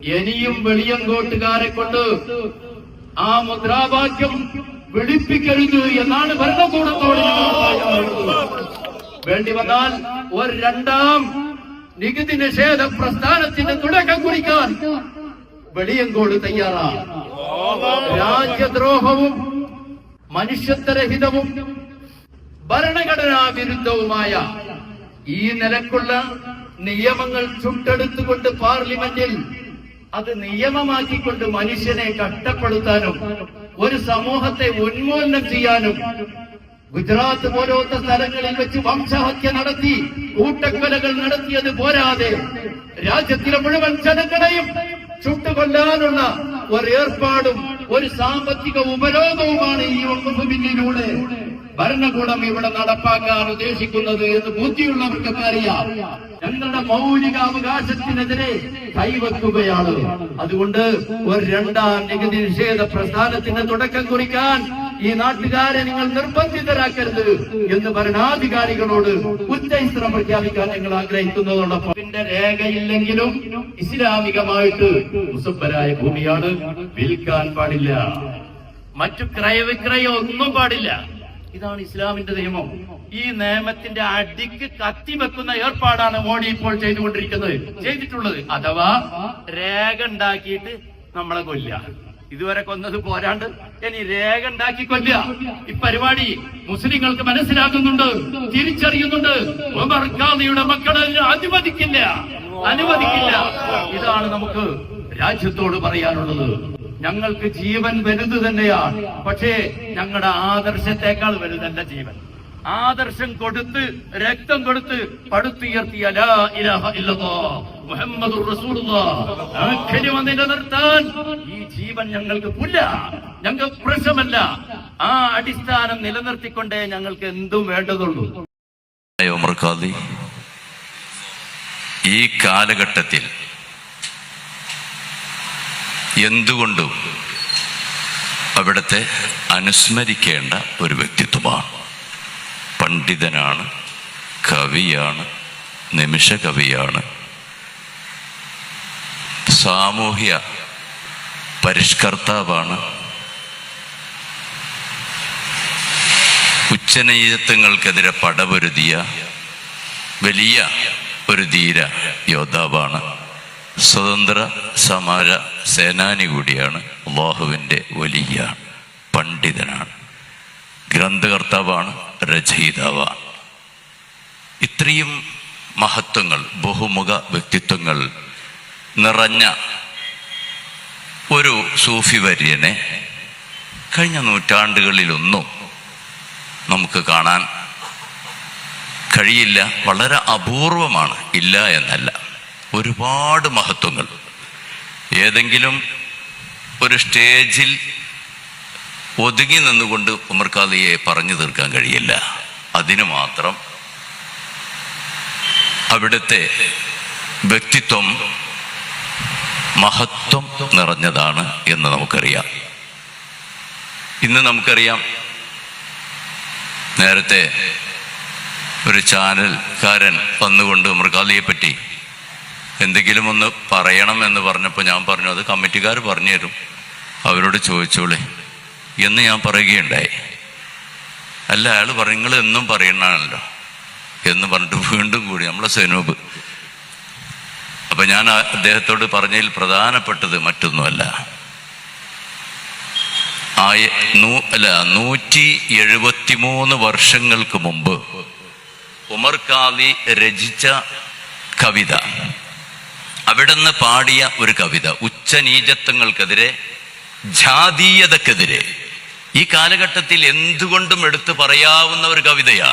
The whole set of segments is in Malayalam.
ഇനിയും വെളിയങ്കോട്ടുകാരെ കൊണ്ട് ആ മുദ്രാവാക്യം വിളിപ്പിക്കരുത് എന്നാണ് ഭരണകൂടത്തോട്. വേണ്ടി വന്നാൽ ഒരു രണ്ടാം നികുതി നിഷേധ പ്രസ്ഥാനത്തിന്റെ തുടക്കം കുറിക്കാൻ വെളിയങ്കോട് തയ്യാറാണ് രാജ്യദ്രോഹവും മനുഷ്യത്വരഹിതവും ഭരണഘടനാ വിരുദ്ധവുമായ ഈ നിലക്കുള്ള നിയമങ്ങൾ ചുട്ടെടുത്തുകൊണ്ട് പാർലമെന്റിൽ അത് നിയമമാക്കിക്കൊണ്ട് മനുഷ്യനെ കഷ്ടപ്പെടുത്താനും ഒരു സമൂഹത്തെ ഉന്മൂലനം ചെയ്യാനും ഗുജറാത്ത് പോലത്തെ സ്ഥലങ്ങളിൽ വെച്ച് വംശഹത്യ നടത്തി കൂട്ടക്കൊലകൾ നടത്തിയത് പോരാതെ രാജ്യത്തിലെ മുഴുവൻ ജനങ്ങളെയും ചുട്ടുകൊല്ലാനുള്ള ഒരു ഏർപ്പാടും ഒരു സാമ്പത്തിക ഉപരോധവുമാണ് ഈ ഒന്നുഭൂമിയിലൂടെ ഭരണകൂടം ഇവിടെ നടപ്പാക്കാൻ ഉദ്ദേശിക്കുന്നത് എന്ന് ബുദ്ധിയുള്ളവർക്കൊക്കെ അറിയാം. ഞങ്ങളുടെ മൗലിക അവകാശത്തിനെതിരെ കൈവെക്കുകയാണ്. അതുകൊണ്ട് ഒരു രണ്ടാം നികുതി നിഷേധ പ്രസ്ഥാനത്തിന്റെ തുടക്കം കുറിക്കാൻ ഈ നാട്ടുകാരെ നിങ്ങൾ നിർബന്ധിതരാക്കരുത് എന്ന് ഭരണാധികാരികളോട് ഉച്ചൈസ്ത്രം പ്രഖ്യാപിക്കാൻ ഞങ്ങൾ ആഗ്രഹിക്കുന്നതോടൊപ്പം രേഖയില്ലെങ്കിലും ഇസ്ലാമികമായിട്ട് മുസബരായ ഭൂമിയാണ് വിൽക്കാൻ പാടില്ല. മറ്റു ക്രയവിക്രയം ഒന്നും പാടില്ല. ഇതാണ് ഇസ്ലാമിന്റെ നിയമം. ഈ നിയമത്തിന്റെ അടിക്ക് കത്തിവെക്കുന്ന ഏർപ്പാടാണ് മോഡി ഇപ്പോൾ ചെയ്തുകൊണ്ടിരിക്കുന്നത്. ചെയ്തിട്ടുള്ളത്. അഥവാ രേഖ ഉണ്ടാക്കിയിട്ട് നമ്മളെ കൊല്ല ഇതുവരെ കൊന്നത് പോരാണ്ട് ഇനി രേഖ ഉണ്ടാക്കി കൊല്ല ഈ പരിപാടി മുസ്ലിങ്ങൾക്ക് മനസ്സിലാക്കുന്നുണ്ട് തിരിച്ചറിയുന്നുണ്ട്. ഉമർ ഖാദിയുടെ മക്കളെ അനുവദിക്കില്ല. അനുവദിക്കില്ല. ഇതാണ് നമുക്ക് രാജ്യത്തോട് പറയാനുള്ളത്. ഞങ്ങൾക്ക് ജീവൻ വലുത് തന്നെയാണ്. പക്ഷേ ഞങ്ങളുടെ ആദർശത്തെക്കാൾ വലുതല്ല ജീവൻ. ആദർശം കൊടുത്ത് രക്തം കൊടുത്ത് പടുത്തുയർത്തിയ നിലനിർത്താൻ ഈ ജീവൻ ഞങ്ങൾക്ക് പുല്ല. ഞങ്ങൾക്ക് പ്രശ്നമല്ല. ആ അടിസ്ഥാനം നിലനിർത്തിക്കൊണ്ടേ ഞങ്ങൾക്ക് എന്തും വേണ്ടതുള്ളൂ. ഈ കാലഘട്ടത്തിൽ എന്തുകൊണ്ടും അവിടുത്തെ അനുസ്മരിക്കേണ്ട ഒരു വ്യക്തിത്വമാണ്. പണ്ഡിതനാണ് കവിയാണ് നിമിഷ കവിയാണ് സാമൂഹ്യ പരിഷ്കർത്താവാണ്. ഉച്ചനീചത്വങ്ങൾക്കെതിരെ പടപൊരുതിയ വലിയ ഒരു ധീര യോദ്ധാവാണ് സ്വതന്ത്ര സമര സേനാനി കൂടിയാണ് അള്ളാഹുവിന്റെ വലിയ പണ്ഡിതനാണ്. ഗ്രന്ഥകർത്താവാണ് രചയിതാവാണ് ഇത്രയും മഹത്വങ്ങൾ ബഹുമുഖ വ്യക്തിത്വങ്ങൾ നിറഞ്ഞ ഒരു സൂഫി വര്യനെ കഴിഞ്ഞ നൂറ്റാണ്ടുകളിലൊന്നും നമുക്ക് കാണാൻ കഴിയില്ല. വളരെ അപൂർവമാണ്. ഇല്ല എന്നല്ല. ഒരുപാട് മഹത്വങ്ങൾ. ഏതെങ്കിലും ഒരു സ്റ്റേജിൽ ഒതുങ്ങി നിന്നുകൊണ്ട് ഉമർ പറഞ്ഞു തീർക്കാൻ കഴിയില്ല. അതിനു മാത്രം അവിടുത്തെ വ്യക്തിത്വം മഹത്വം നിറഞ്ഞതാണ് എന്ന് നമുക്കറിയാം. ഇന്ന് നമുക്കറിയാം നേരത്തെ ഒരു ചാനൽക്കാരൻ വന്നുകൊണ്ട് മൃഗാലിയെ പറ്റി എന്തെങ്കിലും ഒന്ന് പറയണം എന്ന് പറഞ്ഞപ്പോൾ ഞാൻ പറഞ്ഞു അത് കമ്മിറ്റിക്കാർ പറഞ്ഞു തരും. അവരോട് ചോദിച്ചോളെ. എന്ന് ഞാൻ പറയുകയുണ്ടായി. അല്ല അയാൾ പറയും നിങ്ങൾ എന്നും പറയണാണല്ലോ എന്ന് പറഞ്ഞിട്ട് വീണ്ടും കൂടി നമ്മളെ സെനൂബ്. അപ്പം ഞാൻ അദ്ദേഹത്തോട് പറഞ്ഞതിൽ പ്രധാനപ്പെട്ടത് മറ്റൊന്നുമല്ല. ആയ നൂ അല്ല നൂറ്റി എഴുപത്തി മൂന്ന് വർഷങ്ങൾക്ക് മുമ്പ് ഉമർ കാലി രചിച്ച കവിത അവിടുന്ന് പാടിയ ഒരു കവിത ഉച്ചനീചത്വങ്ങൾക്കെതിരെ ജാതീയതക്കെതിരെ. ഈ കാലഘട്ടത്തിൽ എന്തുകൊണ്ടും എടുത്തു പറയാവുന്ന ഒരു കവിതയാ.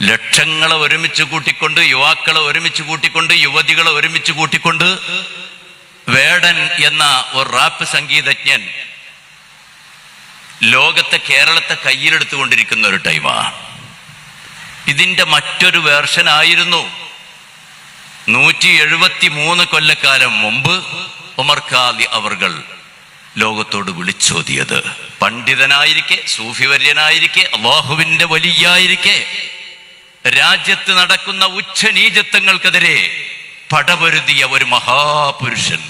ലക്ഷങ്ങളെ ഒരുമിച്ച് കൂട്ടിക്കൊണ്ട് യുവാക്കളെ ഒരുമിച്ച് കൂട്ടിക്കൊണ്ട് യുവതികളെ ഒരുമിച്ച് കൂട്ടിക്കൊണ്ട് വേടൻ എന്ന ഒരു റാപ്പ് സംഗീതജ്ഞൻ ലോകത്തെ കേരളത്തെ കയ്യിലെടുത്തുകൊണ്ടിരിക്കുന്ന ഒരു ടൈമാണ് ഇതിന്റെ മറ്റൊരു വേർഷൻ ആയിരുന്നു നൂറ്റി എഴുപത്തി മൂന്ന് കൊല്ലക്കാലം മുമ്പ് ഉമർ ഖാദി അവർകൾ ലോകത്തോട് വിളിച്ചോതിയത്. പണ്ഡിതനായിരിക്കെ സൂഫിവര്യനായിരിക്കെ അള്ളാഹുവിന്റെ വലിയായിരിക്കെ. രാജ്യത്ത് നടക്കുന്ന ഉച്ചനീചത്വങ്ങൾക്കെതിരെ പടപൊരുതിയ ഒരു മഹാപുരുഷൻ.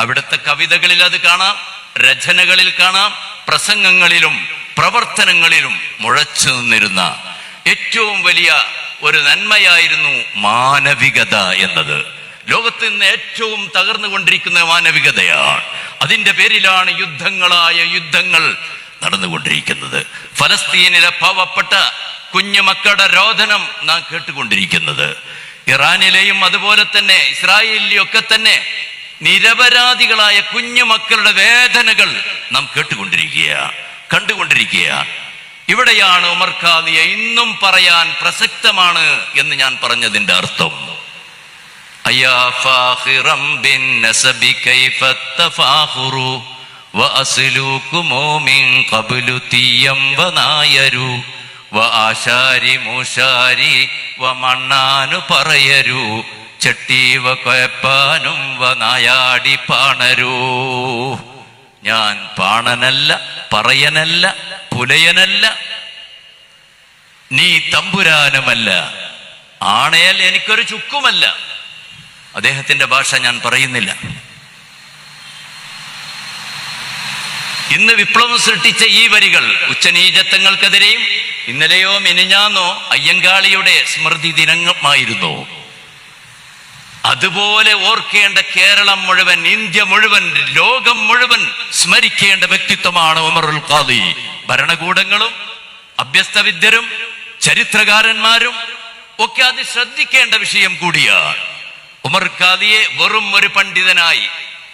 അവിടുത്തെ കവിതകളിൽ അത് കാണാം രചനകളിൽ കാണാം പ്രസംഗങ്ങളിലും പ്രവർത്തനങ്ങളിലും മുഴച്ചു നിന്നിരുന്ന ഏറ്റവും വലിയ ഒരു നന്മയായിരുന്നു മാനവികത എന്നത്. ലോകത്ത് നിന്ന് ഏറ്റവും തകർന്നുകൊണ്ടിരിക്കുന്ന മാനവികതയാണ്. അതിന്റെ പേരിലാണ് യുദ്ധങ്ങളായ യുദ്ധങ്ങൾ നടന്നുകൊണ്ടിരിക്കുന്നത്. ഫലസ്തീനിലെ പാവപ്പെട്ട കുഞ്ഞുമക്കളുടെ രോധനം നാം കേട്ടുകൊണ്ടിരിക്കുന്നത്. ഇറാനിലെയും അതുപോലെ തന്നെ ഇസ്രായേലിലെയും ഒക്കെ തന്നെ നിരപരാധികളായ കുഞ്ഞുമക്കളുടെ വേദനകൾ നാം കേട്ടുകൊണ്ടിരിക്കുകയാണ് കണ്ടുകൊണ്ടിരിക്കുകയാണ്. ഇവിടെയാണ് ഉമർ ഖാദിയെ ഇന്നും പറയാൻ പ്രസക്തമാണ് എന്ന് ഞാൻ പറഞ്ഞതിന്റെ അർത്ഥം. പറയരൂ ചെട്ടീവ കൊയപ്പാനും വ നായാടി പാണരൂ. ഞാൻ പാണനല്ല പറയനല്ല പുലയനല്ല. നീ തമ്പുരാനുമല്ല. ആണയാൽ എനിക്കൊരു ചുക്കുമല്ല. അദ്ദേഹത്തിന്റെ ഭാഷ ഞാൻ പറയുന്നില്ല. ഇന്ന് വിപ്ലവം സൃഷ്ടിച്ച ഈ വരികൾ ഉച്ചനീചത്വങ്ങൾക്കെതിരെയും ഇന്നലെയോ മിനിഞ്ഞാന്നോ അയ്യങ്കാളിയുടെ സ്മൃതി ദിനമായിരുന്നു. അതുപോലെ ഓർക്കേണ്ട കേരളം മുഴുവൻ ഇന്ത്യ മുഴുവൻ ലോകം മുഴുവൻ സ്മരിക്കേണ്ട വ്യക്തിത്വമാണ് ഉമറുൽ ഖാദി. ഭരണകൂടങ്ങളും അഭ്യസ്തവിദ്യരും ചരിത്രകാരന്മാരും ഒക്കെ അത് ശ്രദ്ധിക്കേണ്ട വിഷയം കൂടിയാണ്. ഉമർ ഖാദിയെ വെറും ഒരു പണ്ഡിതനായി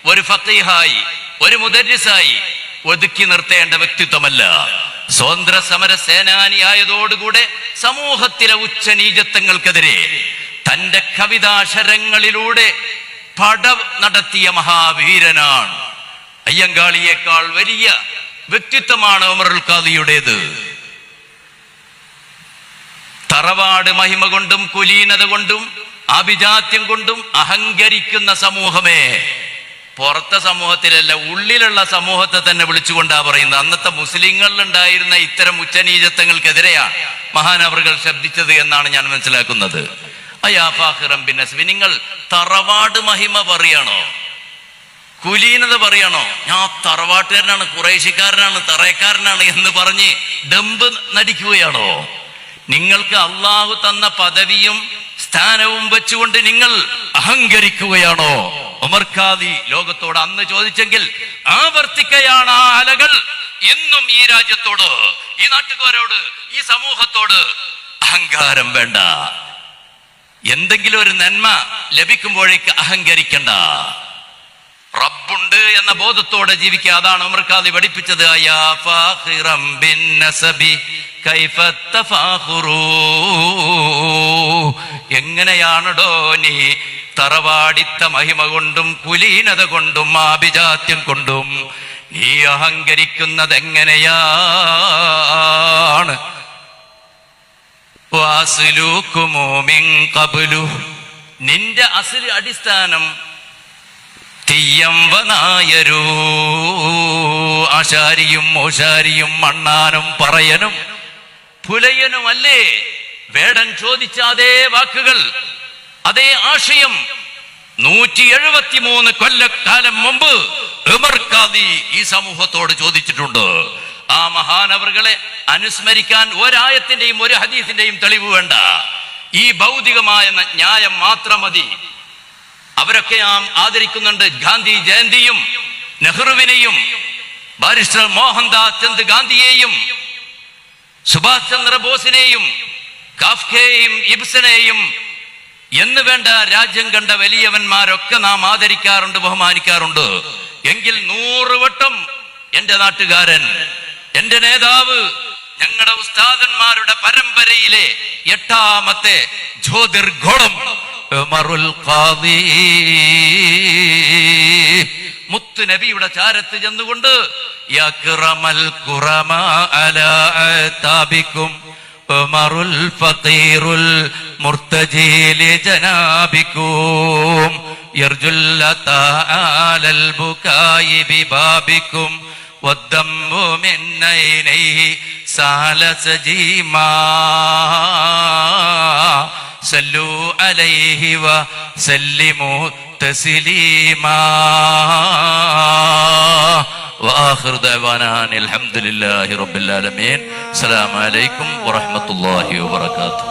ഒരു ഫത്തീഹായി ഒരു മുദരിസായി ഒതുക്കി നിർത്തേണ്ട വ്യക്തിത്വമല്ല. സ്വതന്ത്ര സമര സേനാനിയായതോടുകൂടെ സമൂഹത്തിലെ ഉച്ചനീചത്വങ്ങൾക്കെതിരെ തന്റെ കവിതാശരങ്ങളിലൂടെ പട നടത്തിയ മഹാവീരനാണ്. അയ്യങ്കാളിയേക്കാൾ വലിയ വ്യക്തിത്വമാണ് ഉമറുൽ ഖാദിയുടേത്. തറവാട് മഹിമ കൊണ്ടും കുലീനത കൊണ്ടും അഭിജാത്യം കൊണ്ടും അഹങ്കരിക്കുന്ന സമൂഹമേ. പുറത്തെ സമൂഹത്തിലല്ല ഉള്ളിലുള്ള സമൂഹത്തെ തന്നെ വിളിച്ചുകൊണ്ടാ പറയുന്നത്. അന്നത്തെ മുസ്ലിങ്ങളിലുണ്ടായിരുന്ന ഇത്തരം ഉച്ചനീചത്വങ്ങൾക്കെതിരെയാണ് മഹാനവറുകൾ ശബ്ദിച്ചത് എന്നാണ് ഞാൻ മനസ്സിലാക്കുന്നത്. നിങ്ങൾ തറവാട് മഹിമ പറയണോ? കുലീനത പറയണോ? ഞാൻ തറവാട്ടുകാരനാണ് കുറേശിക്കാരനാണ് തറയക്കാരനാണ് എന്ന് പറഞ്ഞ് ഡമ്പ് നടിക്കുകയാണോ? നിങ്ങൾക്ക് അള്ളാഹു തന്ന പദവിയും സ്ഥാനവും വെച്ചുകൊണ്ട് നിങ്ങൾ അഹങ്കരിക്കുകയാണോ? ഉമർ ഖാദി ലോകത്തോട് അന്ന് ചോദിച്ചെങ്കിൽ ആവർത്തിക്കയാണ് ആ അലകൾ ഇന്നും ഈ രാജ്യത്തോട് ഈ നാട്ടുകാരോട് ഈ സമൂഹത്തോട്. അഹങ്കാരം വേണ്ട. എന്തെങ്കിലും ഒരു നന്മ ലഭിക്കുമ്പോഴേക്ക് അഹങ്കരിക്കണ്ട റബ്ബുണ്ട് എന്ന ബോധത്തോടെ ജീവിക്കുക അതാണ് ഉമർഖാദി പഠിപ്പിച്ചത്. എങ്ങനെയാണടോ നീ തറവാടിത്ത മഹിമ കൊണ്ടും കുലീനത കൊണ്ടും ആഭിജാത്യം കൊണ്ടും നീ അഹങ്കരിക്കുന്നത് എങ്ങനെയാണ്. നിന്റെ അസിൽ അടിസ്ഥാനം തീയമ്പനായരൂ ആശാരിയും മോശാരിയും മണ്ണാനും പറയനും പുലയനുമല്ലേ? വേടൻ ചോദിച്ച അതേ വാക്കുകൾ അതേ ആശയം. നൂറ്റി എഴുപത്തിമൂന്ന് കൊല്ലക്കാലം മുമ്പ് ഈ സമൂഹത്തോട് ചോദിച്ചിട്ടുണ്ട്. ആ മഹാനവറുകളെ അനുസ്മരിക്കാൻ ഒരായത്തിന്റെയും ഒരു ഹദീസിന്റെയും തെളിവ് വേണ്ട. ഈ ഭൗതികമായ ന്യായം മാത്രം മതി. അവരൊക്കെ നാം ആദരിക്കുന്നുണ്ട് ഗാന്ധി ജയന്തിയും നെഹ്റുവിനെയും ബാരിസ്റ്റർ മോഹൻദാസ് ചന്ദ് ഗാന്ധിയെയും സുഭാഷ് ചന്ദ്രബോസിനെയും കാഫ്കയെയും ഇബ്സനെയും എന്ന് വേണ്ട രാജ്യം കണ്ട വലിയവന്മാരൊക്കെ നാം ആദരിക്കാറുണ്ട് ബഹുമാനിക്കാറുണ്ട്. എങ്കിൽ നൂറ് വട്ടം എന്റെ നാട്ടുകാരൻ എന്റെ നേതാവ് ഞങ്ങളുടെ ഉസ്താദന്മാരുടെ പരമ്പരയിലെ എട്ടാമത്തെ ജ്യോതിർഘോളം മുത്തു നബിയുടെ ചാരത്ത് ചെന്നുകൊണ്ട് سال سجيما صلوا عليه وسلموا تسليما واخر دعوانا الحمد لله رب العالمين السلام عليكم ورحمه الله وبركاته